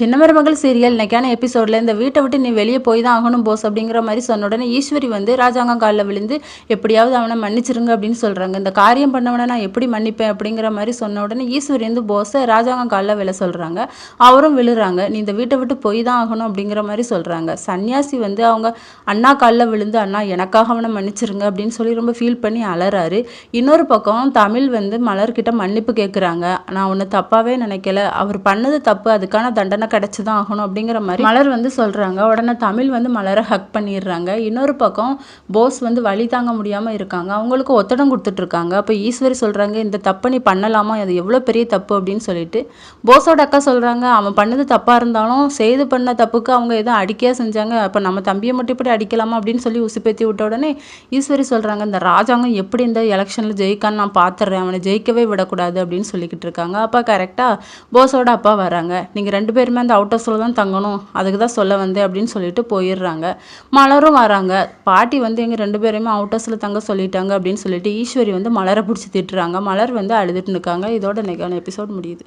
சின்ன மருமகள் சீரியல் இன்னைக்கான எபிசோடில் இந்த வீட்டை விட்டு நீ வெளியே போய் தான் ஆகணும் போஸ் அப்படிங்கிற மாதிரி சொன்ன உடனே ஈஸ்வரி வந்து ராஜாங்கம் காலில் விழுந்து எப்படியாவது அவனை மன்னிச்சிருங்க அப்படின்னு சொல்கிறாங்க இந்த காரியம் பண்ணவனை நான் எப்படி மன்னிப்பேன் அப்படிங்கிற மாதிரி சொன்ன உடனே ஈஸ்வரி வந்து போஸை ராஜாங்கம் காலில் விழ சொல்கிறாங்க அவரும் விழுறாங்க. நீ இந்த வீட்டை விட்டு போய் தான் ஆகணும் அப்படிங்கிற மாதிரி சொல்கிறாங்க சன்னியாசி வந்து அவங்க அண்ணா காலில் விழுந்து அண்ணா எனக்காக அவனை மன்னிச்சிருங்க அப்படின்னு சொல்லி ரொம்ப ஃபீல் பண்ணி அலறாரு. இன்னொரு பக்கம் தமிழ் வந்து மலர்கிட்ட மன்னிப்பு கேட்குறாங்க நான் ஒன்று தப்பாகவே நினைக்கல. அவர் பண்ணது தப்பு. அதுக்கான தண்டனை கிடைச்சி தான் ஆகணும் அப்படிங்கிற மாதிரி மலர் வந்து சொல்கிறாங்க உடனே தமிழ் வந்து மலரை ஹக் பண்ணிடுறாங்க. இன்னொரு பக்கம் போஸ் வந்து வழி தாங்க முடியாமல் இருக்காங்க. அவங்களுக்கு ஒத்தடம் கொடுத்துட்ருக்காங்க அப்போ ஈஸ்வரி சொல்கிறாங்க இந்த தப்பை நீ பண்ணலாமா? அது எவ்வளோ பெரிய தப்பு? அப்படின்னு சொல்லிட்டு போஸோட அக்கா சொல்கிறாங்க அவன் பண்ணது தப்பாக இருந்தாலும் செய்து பண்ண தப்புக்கு அவங்க எதுவும் அடிக்கையாக செஞ்சாங்க. அப்போ நம்ம தம்பியை மட்டும் இப்படி அடிக்கலாமா? அப்படின்னு சொல்லி உசுப்பேத்தி விட்ட உடனே ஈஸ்வரி சொல்கிறாங்க இந்த ராஜாங்கம் எப்படி இந்த எலெக்ஷனில் ஜெயிக்கான்னு நான் பார்த்துட்றேன் அவனை ஜெயிக்கவே விடக்கூடாது. அப்படின்னு சொல்லிக்கிட்டு இருக்காங்க. அப்போ கரெக்டாக போஸோட அப்பா வராங்க. நீங்கள் ரெண்டு பேருமே அந்த அவுட் ஹவுஸில் தான் தங்கணும். அதுக்கு தான் சொல்ல வந்தேன் அப்படின்னு சொல்லிட்டு போயிடுறாங்க. மலரும் வராங்க. பாட்டி வந்து எங்கள் ரெண்டு பேரையுமே அவுட் ஹவுஸில் தங்க சொல்லிட்டாங்க அப்படின்னு சொல்லிட்டு ஈஸ்வரி வந்து மலரை பிடிச்சி திட்டுறாங்க. மலர் வந்து அழுதுட்டு இருக்காங்க இதோட நிகழ்ச்சி எபிசோட் முடியுது.